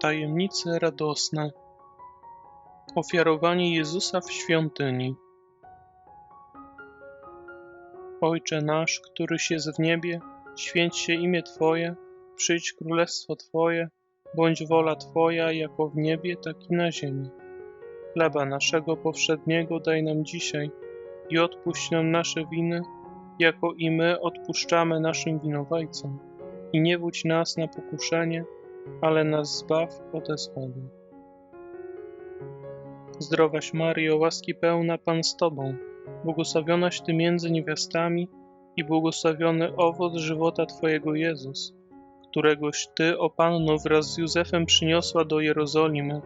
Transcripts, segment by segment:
Tajemnice radosne. Ofiarowanie Jezusa w świątyni. Ojcze nasz, któryś jest w niebie, święć się imię Twoje, przyjdź królestwo Twoje, bądź wola Twoja, jako w niebie, tak i na ziemi. Chleba naszego powszedniego daj nam dzisiaj i odpuść nam nasze winy, jako i my odpuszczamy naszym winowajcom. I nie wódź nas na pokuszenie, ale nas zbaw ode złego. Zdrowaś Maryjo, łaski pełna Pan z Tobą, błogosławionaś Ty między niewiastami i błogosławiony owoc żywota Twojego Jezus, któregoś Ty, o Panno, wraz z Józefem przyniosła do Jerozolimy.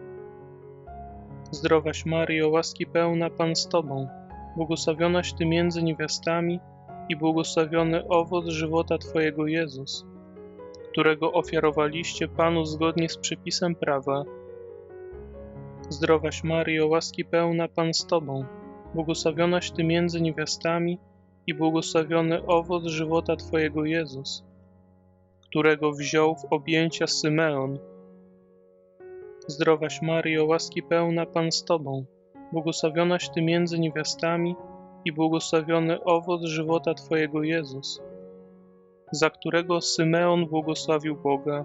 Zdrowaś Maryjo, łaski pełna Pan z Tobą, błogosławionaś Ty między niewiastami i błogosławiony owoc żywota Twojego Jezus, którego ofiarowaliście Panu zgodnie z przepisem prawa. Zdrowaś Maryjo, łaski pełna Pan z Tobą, błogosławionaś Ty między niewiastami i błogosławiony owoc żywota Twojego Jezus, którego wziął w objęcia Symeon. Zdrowaś Maryjo, łaski pełna Pan z Tobą, błogosławionaś Ty między niewiastami i błogosławiony owoc żywota Twojego Jezus, za którego Symeon błogosławił Boga.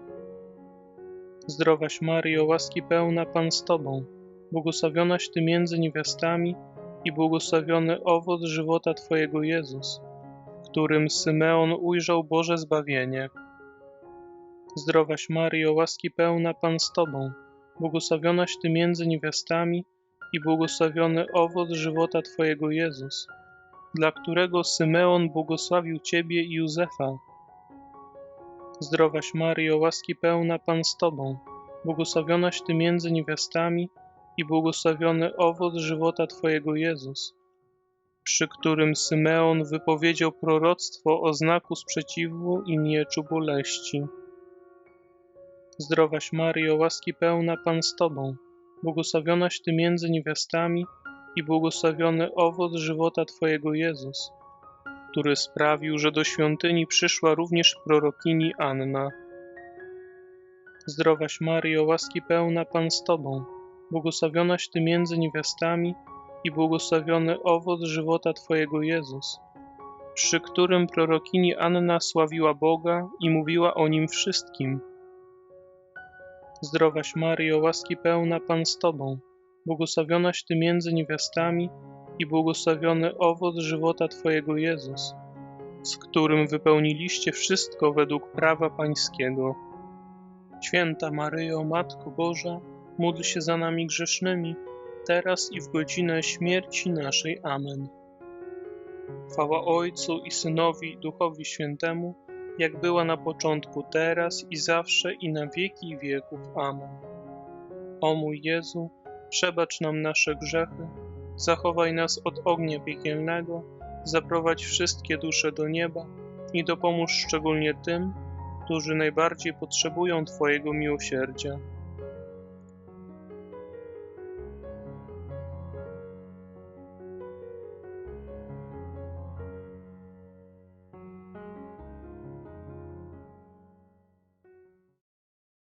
Zdrowaś Maryjo, łaski pełna Pan z Tobą, błogosławionaś Ty między niewiastami i błogosławiony owoc żywota Twojego Jezus, w którym Symeon ujrzał Boże zbawienie. Zdrowaś Maryjo, łaski pełna Pan z Tobą, błogosławionaś Ty między niewiastami i błogosławiony owoc żywota Twojego Jezus, dla którego Symeon błogosławił Ciebie i Józefa. Zdrowaś Maryjo, łaski pełna Pan z Tobą, błogosławionaś Ty między niewiastami i błogosławiony owoc żywota Twojego Jezus, przy którym Symeon wypowiedział proroctwo o znaku sprzeciwu i mieczu boleści. Zdrowaś Maryjo, łaski pełna Pan z Tobą, błogosławionaś Ty między niewiastami i błogosławiony owoc żywota Twojego Jezus, który sprawił, że do świątyni przyszła również prorokini Anna. Zdrowaś Maryjo, łaski pełna Pan z Tobą, błogosławionaś Ty między niewiastami i błogosławiony owoc żywota Twojego Jezus, przy którym prorokini Anna sławiła Boga i mówiła o Nim wszystkim. Zdrowaś Maryjo, łaski pełna Pan z Tobą, błogosławionaś Ty między niewiastami i błogosławiony owoc żywota Twojego Jezus, z którym wypełniliście wszystko według prawa Pańskiego. Święta Maryjo, Matko Boża, módl się za nami grzesznymi, teraz i w godzinę śmierci naszej. Amen. Chwała Ojcu i Synowi Duchowi Świętemu, jak była na początku, teraz i zawsze i na wieki wieków. Amen. O mój Jezu, przebacz nam nasze grzechy, zachowaj nas od ognia piekielnego, zaprowadź wszystkie dusze do nieba i dopomóż szczególnie tym, którzy najbardziej potrzebują Twojego miłosierdzia.